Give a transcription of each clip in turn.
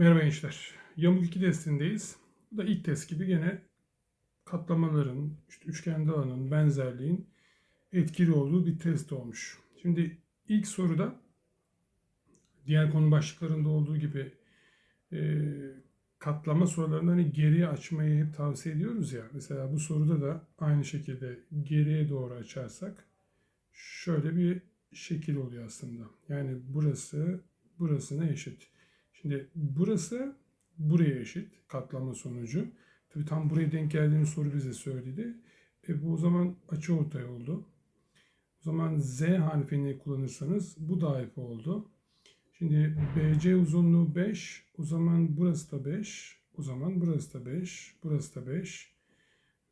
Merhaba gençler. Yamuk 2 testindeyiz. Bu da ilk test gibi gene katlamaların, işte üçgende alanın, benzerliğin etkili olduğu bir test olmuş. Şimdi ilk soruda diğer konu başlıklarında olduğu gibi e, katlama sorularında hani geriye açmayı hep tavsiye ediyoruz ya. Mesela bu soruda da aynı şekilde geriye doğru açarsak şöyle bir şekil oluyor aslında. Yani burası burasına eşit. Şimdi burası buraya eşit katlama sonucu. Tabii tam buraya denk geldiğini soru bize söyledi. E bu o zaman açı ortay oldu. O zaman Z harfini kullanırsanız bu da oldu. Şimdi BC uzunluğu 5. O zaman burası da 5. O zaman burası da 5. Burası da 5.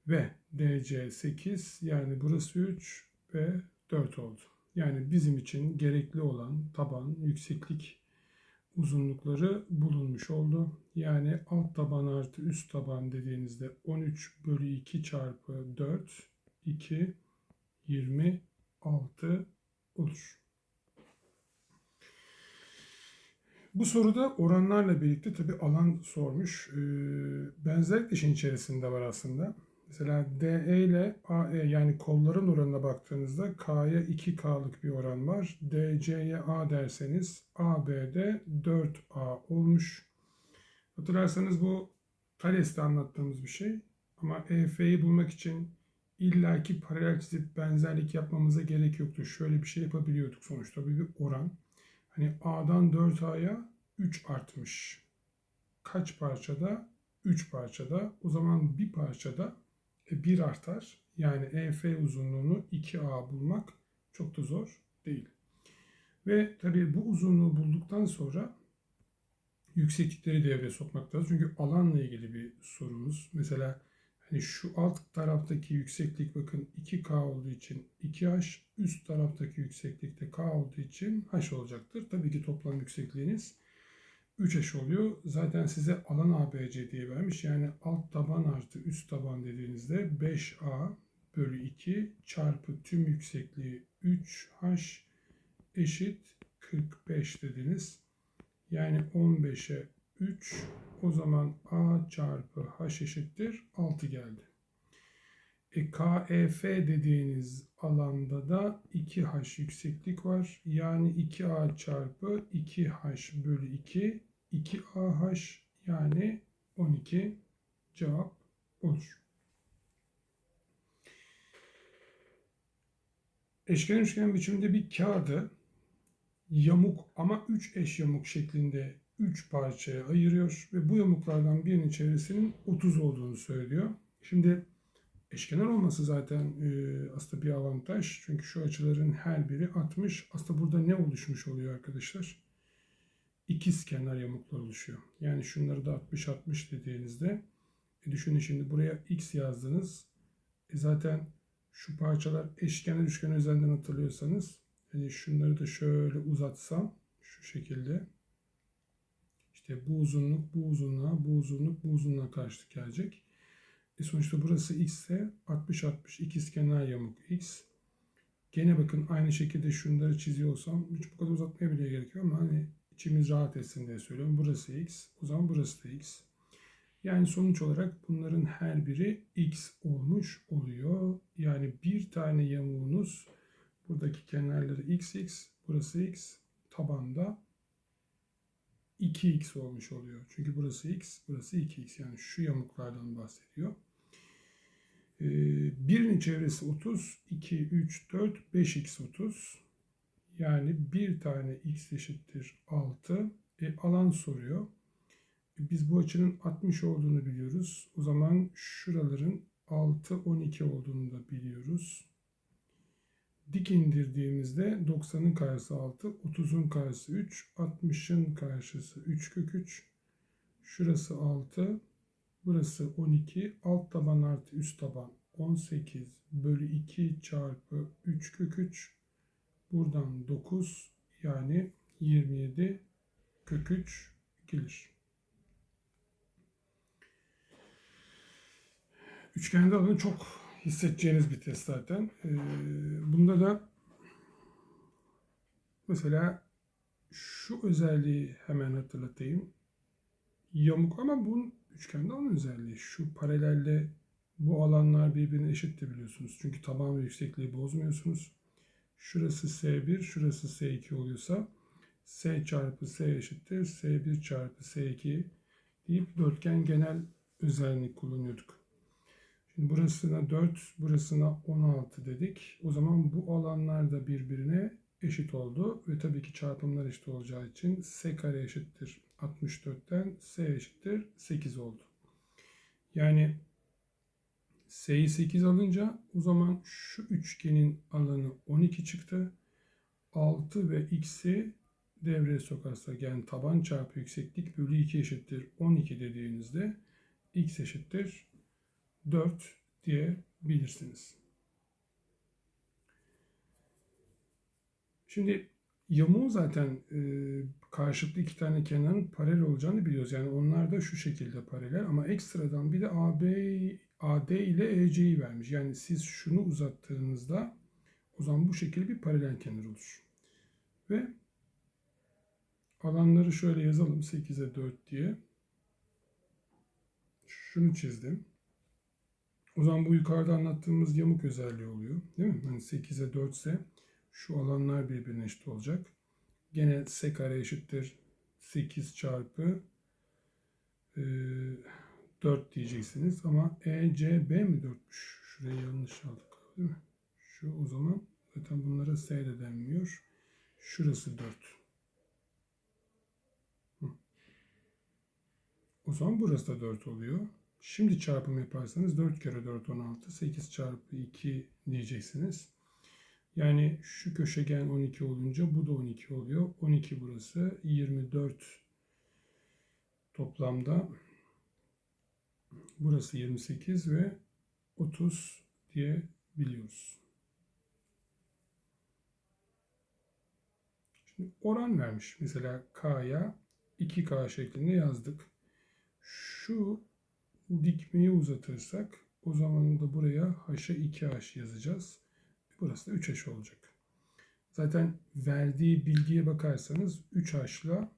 Ve DC 8. Yani burası 3 ve 4 oldu. Yani bizim için gerekli olan taban, yükseklik uzunlukları bulunmuş oldu. Yani alt taban artı üst taban dediğinizde 13 bölü 2 çarpı 4 2 26 olur. Bu soruda oranlarla birlikte tabi alan sormuş. Ee, benzerlik işin içerisinde var aslında. Mesela DE ile AE yani kolların oranına baktığınızda K'ya 2K'lık bir oran var. DC'ye A derseniz AB'de 4A olmuş. Hatırlarsanız bu Thales'te anlattığımız bir şey. Ama EF'yi bulmak için illaki paralel çizip benzerlik yapmamıza gerek yoktu. Şöyle bir şey yapabiliyorduk sonuçta. Bir, oran. Hani A'dan 4A'ya 3 artmış. Kaç parçada? 3 parçada. O zaman bir parçada 1 artar. Yani EF uzunluğunu 2A bulmak çok da zor değil. Ve tabii bu uzunluğu bulduktan sonra yükseklikleri devreye sokmak lazım. Çünkü alanla ilgili bir sorumuz. Mesela hani şu alt taraftaki yükseklik bakın 2K olduğu için 2H, üst taraftaki yükseklikte K olduğu için H olacaktır. Tabii ki toplam yüksekliğiniz 3 eş oluyor. Zaten size alan ABC diye vermiş. Yani alt taban artı üst taban dediğinizde 5A bölü 2 çarpı tüm yüksekliği 3H eşit 45 dediniz. Yani 15'e 3 o zaman A çarpı H eşittir 6 geldi. E, KEF dediğiniz alanda da 2H yükseklik var. Yani 2A çarpı 2H bölü 2 2AH yani 12 cevap olur. Eşkenar üçgen biçiminde bir kağıdı yamuk ama 3 eş yamuk şeklinde 3 parçaya ayırıyor ve bu yamuklardan birinin çevresinin 30 olduğunu söylüyor. Şimdi eşkenar olması zaten e, aslında bir avantaj. Çünkü şu açıların her biri 60. Aslında burada ne oluşmuş oluyor arkadaşlar? İkiz kenar yamuklar oluşuyor. Yani şunları da 60-60 dediğinizde e düşünün şimdi buraya x yazdınız. E zaten şu parçalar eşkenar üçgen üzerinden hatırlıyorsanız hani şunları da şöyle uzatsam şu şekilde işte bu uzunluk bu uzunluğa bu uzunluk bu uzunluğa karşılık gelecek. E sonuçta burası x ise 60-60 ikiz kenar yamuk x. Gene bakın aynı şekilde şunları çiziyorsam hiç bu kadar uzatmaya bile gerek yok ama hani içimiz rahat etsin diye söylüyorum. Burası x. O zaman burası da x. Yani sonuç olarak bunların her biri x olmuş oluyor. Yani bir tane yamuğunuz buradaki kenarları x x, burası x, tabanda 2x olmuş oluyor. Çünkü burası x, burası 2x. Yani şu yamuklardan bahsediyor. Ee, birinin çevresi 30, 2, 3, 4, 5x 30. Yani bir tane x eşittir 6. E, alan soruyor. E, biz bu açının 60 olduğunu biliyoruz. O zaman şuraların 6, 12 olduğunu da biliyoruz. Dik indirdiğimizde 90'ın karşısı 6, 30'un karşısı 3, 60'ın karşısı 3 kök 3. Şurası 6, burası 12. Alt taban artı üst taban 18 bölü 2 çarpı 3 kök 3 Buradan 9 yani 27 kök 3 gelir. Üçgende alanı çok hissedeceğiniz bir test zaten. Ee, bunda da mesela şu özelliği hemen hatırlatayım. yamuk ama bu üçgende alan özelliği. Şu paralelle bu alanlar birbirine eşitti biliyorsunuz. Çünkü taban ve yüksekliği bozmuyorsunuz. Şurası S1, şurası S2 oluyorsa S çarpı S eşittir S1 çarpı S2 deyip dörtgen genel özellik kullanıyorduk. Şimdi burasına 4, burasına 16 dedik. O zaman bu alanlar da birbirine eşit oldu. Ve tabii ki çarpımlar eşit olacağı için S kare eşittir 64'ten S eşittir 8 oldu. Yani S'yi 8 alınca o zaman şu üçgenin alanı 12 çıktı. 6 ve x'i devreye sokarsak yani taban çarpı yükseklik bölü 2 eşittir 12 dediğinizde x eşittir 4 diyebilirsiniz. Şimdi yamuğun zaten e, karşılıklı iki tane kenarın paralel olacağını biliyoruz. Yani onlar da şu şekilde paralel ama ekstradan bir de AB, AD ile EC'yi vermiş. Yani siz şunu uzattığınızda o zaman bu şekilde bir paralel kenar olur. Ve alanları şöyle yazalım 8'e 4 diye. Şunu çizdim. O zaman bu yukarıda anlattığımız yamuk özelliği oluyor. Değil mi? Yani 8'e 4 ise şu alanlar birbirine eşit olacak. Gene s eşittir 8 çarpı 4 diyeceksiniz. Ama ECB mi 4'müş? Şurayı yanlış aldık. Değil mi? Şu o zaman zaten bunlara S de denmiyor. Şurası 4. O zaman burası da 4 oluyor. Şimdi çarpım yaparsanız 4 kere 4 16. 8 çarpı 2 diyeceksiniz. Yani şu köşegen 12 olunca bu da 12 oluyor. 12 burası 24 toplamda burası 28 ve 30 diye biliyoruz. Şimdi oran vermiş. Mesela K'ya 2K şeklinde yazdık. Şu dikmeyi uzatırsak o zaman da buraya H'a 2H yazacağız. Burası da 3H olacak. Zaten verdiği bilgiye bakarsanız 3H'la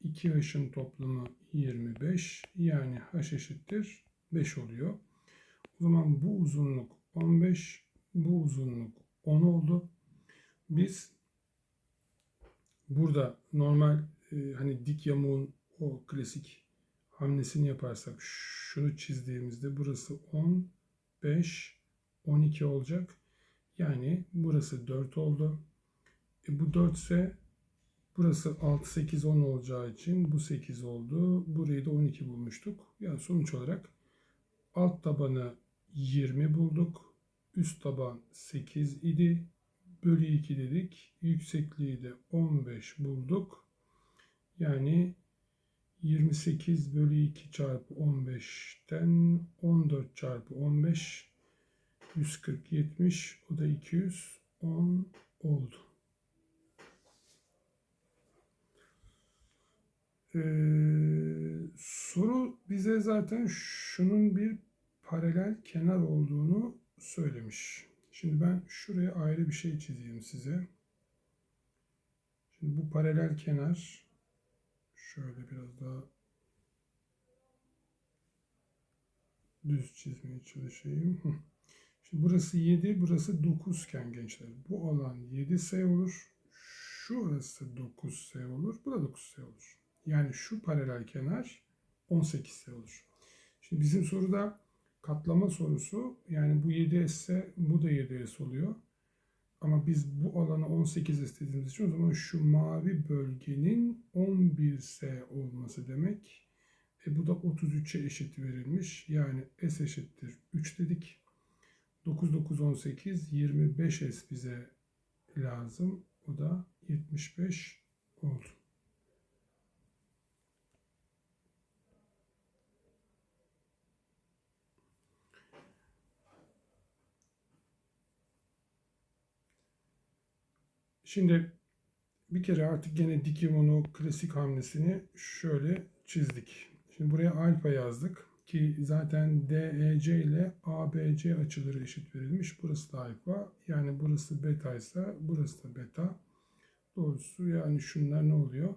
2 h'ın toplamı 25 yani h eşittir 5 oluyor. O zaman bu uzunluk 15, bu uzunluk 10 oldu. Biz burada normal e, hani dik yamuğun o klasik hamlesini yaparsak şunu çizdiğimizde burası 10, 5, 12 olacak. Yani burası 4 oldu. E, bu 4 ise burası 6, 8, 10 olacağı için bu 8 oldu. Burayı da 12 bulmuştuk. Yani sonuç olarak alt tabanı 20 bulduk. Üst taban 8 idi. Bölü 2 dedik. Yüksekliği de 15 bulduk. Yani 28 bölü 2 çarpı 15'ten 14 çarpı 15 140 70 o da 210 oldu. Ee, soru bize zaten şunun bir paralel kenar olduğunu söylemiş. Şimdi ben şuraya ayrı bir şey çizeyim size. Şimdi bu paralel kenar şöyle biraz daha düz çizmeye çalışayım. Şimdi burası 7, burası 9 iken gençler. Bu alan 7S olur. Şurası 9S olur. Bu da 9S olur. Yani şu paralel kenar 18S olur. Şimdi bizim soruda katlama sorusu yani bu 7S ise bu da 7S oluyor. Ama biz bu alanı 18 istediğimiz için o zaman şu mavi bölgenin 11S olması demek. E bu da 33'e eşit verilmiş. Yani S eşittir 3 dedik. 9, 9, 18, 25S bize lazım. O da 75 oldu. Şimdi bir kere artık gene dik yumunu klasik hamlesini şöyle çizdik. Şimdi buraya alfa yazdık ki zaten DEC ile ABC açıları eşit verilmiş. Burası da alfa. Yani burası beta ise burası da beta. Doğrusu yani şunlar ne oluyor?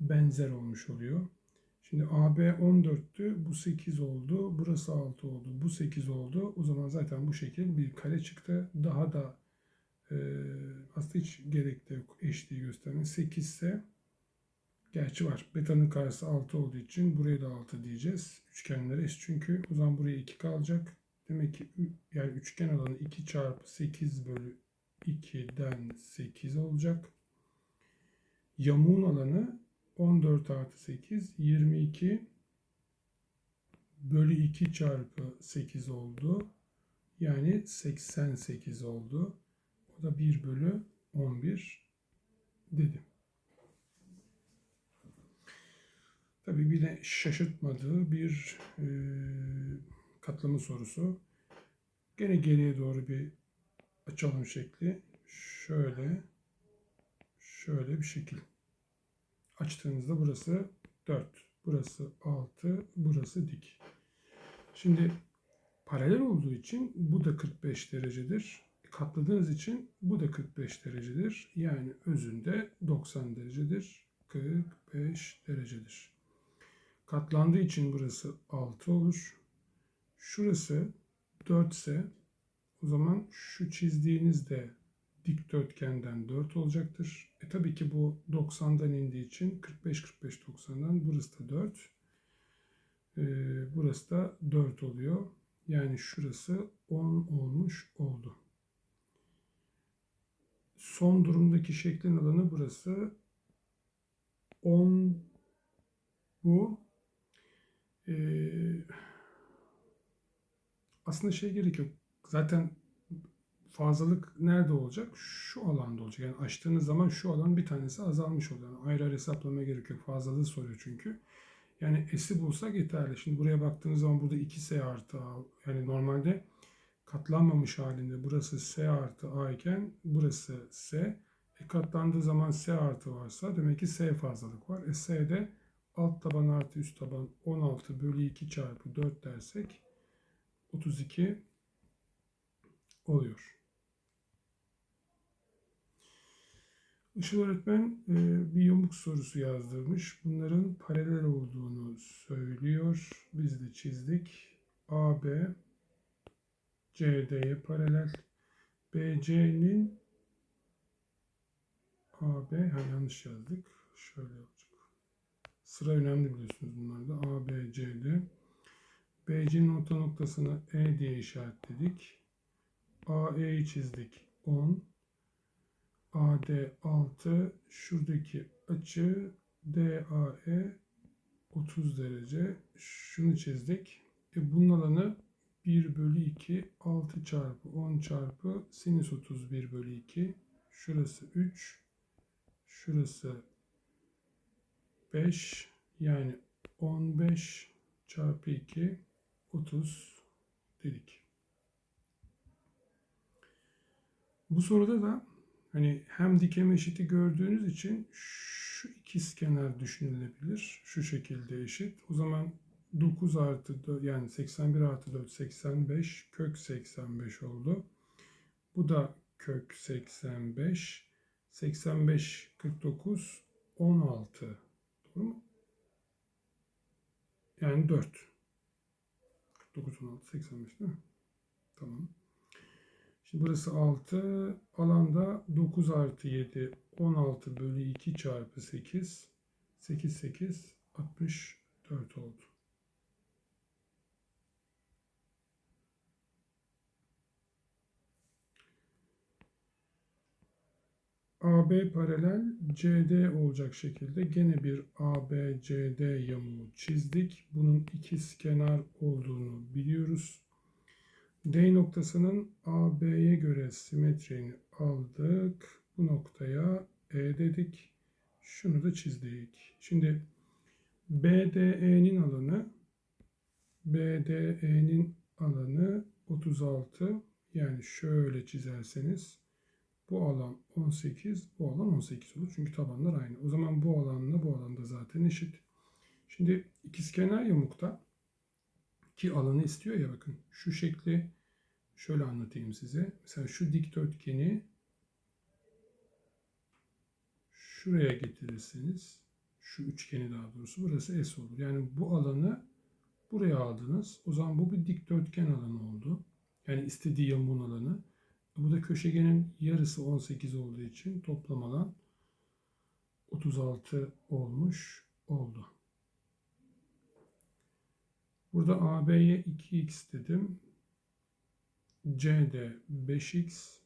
Benzer olmuş oluyor. Şimdi AB 14'tü. Bu 8 oldu. Burası 6 oldu. Bu 8 oldu. O zaman zaten bu şekil bir kare çıktı. Daha da e, aslında hiç gerek de yok eşliği göstermek. 8 ise gerçi var. Beta'nın karşısı 6 olduğu için buraya da 6 diyeceğiz. Üçgenlere eş çünkü. O zaman buraya 2 kalacak. Demek ki yani üçgen alanı 2 çarpı 8 bölü 2'den 8 olacak. Yamuğun alanı 14 artı 8 22 bölü 2 çarpı 8 oldu. Yani 88 oldu. O da 1 bölü 11 dedim. Tabii bir de şaşırtmadığı bir e, katlama sorusu. Gene geriye doğru bir açalım şekli. Şöyle, şöyle bir şekil. Açtığımızda burası 4, burası 6, burası dik. Şimdi paralel olduğu için bu da 45 derecedir. Katladığınız için bu da 45 derecedir. Yani özünde 90 derecedir. 45 derecedir. Katlandığı için burası 6 olur. Şurası 4 ise o zaman şu çizdiğiniz de dikdörtgenden 4 olacaktır. E tabii ki bu 90'dan indiği için 45 45 90'dan burası da 4. Ee, burası da 4 oluyor. Yani şurası 10 olmuş oldu. Son durumdaki şeklin alanı burası 10 bu. Ee, aslında şey gerek yok. Zaten fazlalık nerede olacak? Şu alanda olacak. Yani açtığınız zaman şu alan bir tanesi azalmış oluyor. Yani ayrı ayrı hesaplamaya gerek yok. Fazlalığı soruyor çünkü. Yani S'i bulsak yeterli. Şimdi buraya baktığınız zaman burada 2S artı A. Yani normalde katlanmamış halinde burası S artı A iken burası S. E katlandığı zaman S artı varsa demek ki S fazlalık var. E S'de alt taban artı üst taban 16 bölü 2 çarpı 4 dersek 32 oluyor. Işıl öğretmen e, bir yamuk sorusu yazdırmış. Bunların paralel olduğunu söylüyor. Biz de çizdik. AB CD'ye paralel. BC'nin AB ha yanlış yazdık. Şöyle olacak. Sıra önemli biliyorsunuz bunlarda. AB, CD. BC'nin orta noktasını E diye işaretledik. AE'yi çizdik 10. AD 6. Şuradaki açı DAE 30 derece. Şunu çizdik. E bunun alanı 1 bölü 2 6 çarpı 10 çarpı sinüs 31 bölü 2. Şurası 3. Şurası 5. Yani 15 çarpı 2 30 dedik. Bu soruda da hani hem dikem eşiti gördüğünüz için şu ikizkenar düşünülebilir. Şu şekilde eşit. O zaman 9 artı 4 yani 81 artı 4 85 kök 85 oldu. Bu da kök 85. 85 49 16. Doğru mu? Yani 4. 49 16 85 değil mi? Tamam. Şimdi burası 6. Alanda 9 artı 7 16 bölü 2 çarpı 8. 8 8 64 oldu. AB paralel CD olacak şekilde gene bir ABCD yamuğu çizdik. Bunun ikiz kenar olduğunu biliyoruz. D noktasının AB'ye göre simetriğini aldık. Bu noktaya E dedik. Şunu da çizdik. Şimdi BDE'nin alanı BDE'nin alanı 36. Yani şöyle çizerseniz bu alan 18, bu alan 18 olur. Çünkü tabanlar aynı. O zaman bu alanla bu alan da zaten eşit. Şimdi ikizkenar yamukta ki alanı istiyor ya bakın. Şu şekli şöyle anlatayım size. Mesela şu dikdörtgeni şuraya getirirseniz Şu üçgeni daha doğrusu. Burası S olur. Yani bu alanı buraya aldınız. O zaman bu bir dikdörtgen alanı oldu. Yani istediği yamuğun alanı. Bu da köşegenin yarısı 18 olduğu için toplam alan 36 olmuş oldu. Burada AB'ye 2x dedim. CD 5x.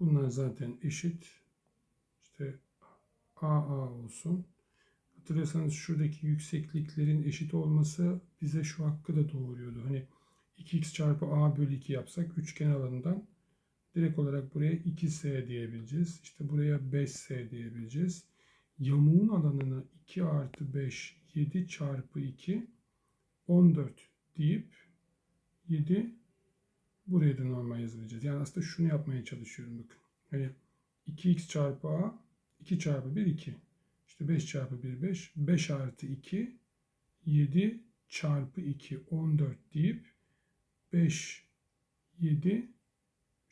Bunlar zaten eşit. İşte AA olsun. Hatırlıyorsanız şuradaki yüksekliklerin eşit olması bize şu hakkı da doğuruyordu. Hani 2x çarpı a bölü 2 yapsak üçgen alanından direkt olarak buraya 2s diyebileceğiz. İşte buraya 5s diyebileceğiz. Yamuğun alanını 2 artı 5 7 çarpı 2 14 deyip 7 buraya da normal yazabileceğiz. Yani aslında şunu yapmaya çalışıyorum bakın. Hani 2x çarpı a 2 çarpı 1 2. İşte 5 çarpı 1 5. 5 artı 2 7 çarpı 2 14 deyip 5 7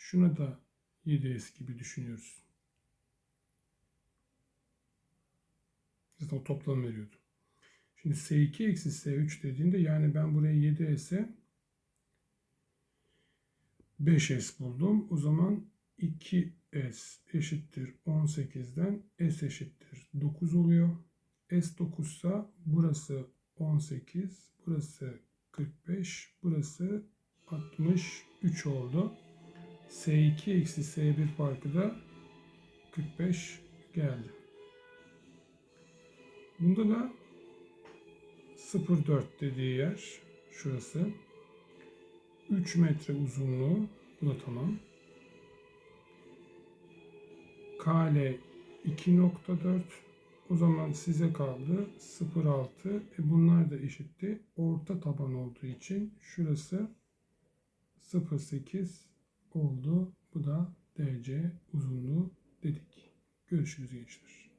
şuna da 7s gibi düşünüyoruz. Zaten o toplam veriyordu. Şimdi S2 eksi S3 dediğinde yani ben buraya 7S'e 5S buldum. O zaman 2S eşittir 18'den S eşittir 9 oluyor. S 9 ise burası 18, burası 45, burası 63 oldu. S2 eksi S1 farkı da 45 geldi. Bunda da 0,4 dediği yer şurası. 3 metre uzunluğu. Bu da tamam. KL 2.4 o zaman size kaldı 0.6 e bunlar da eşitti. Orta taban olduğu için şurası 0.8 oldu. Bu da DC uzunluğu dedik. Görüşürüz gençler.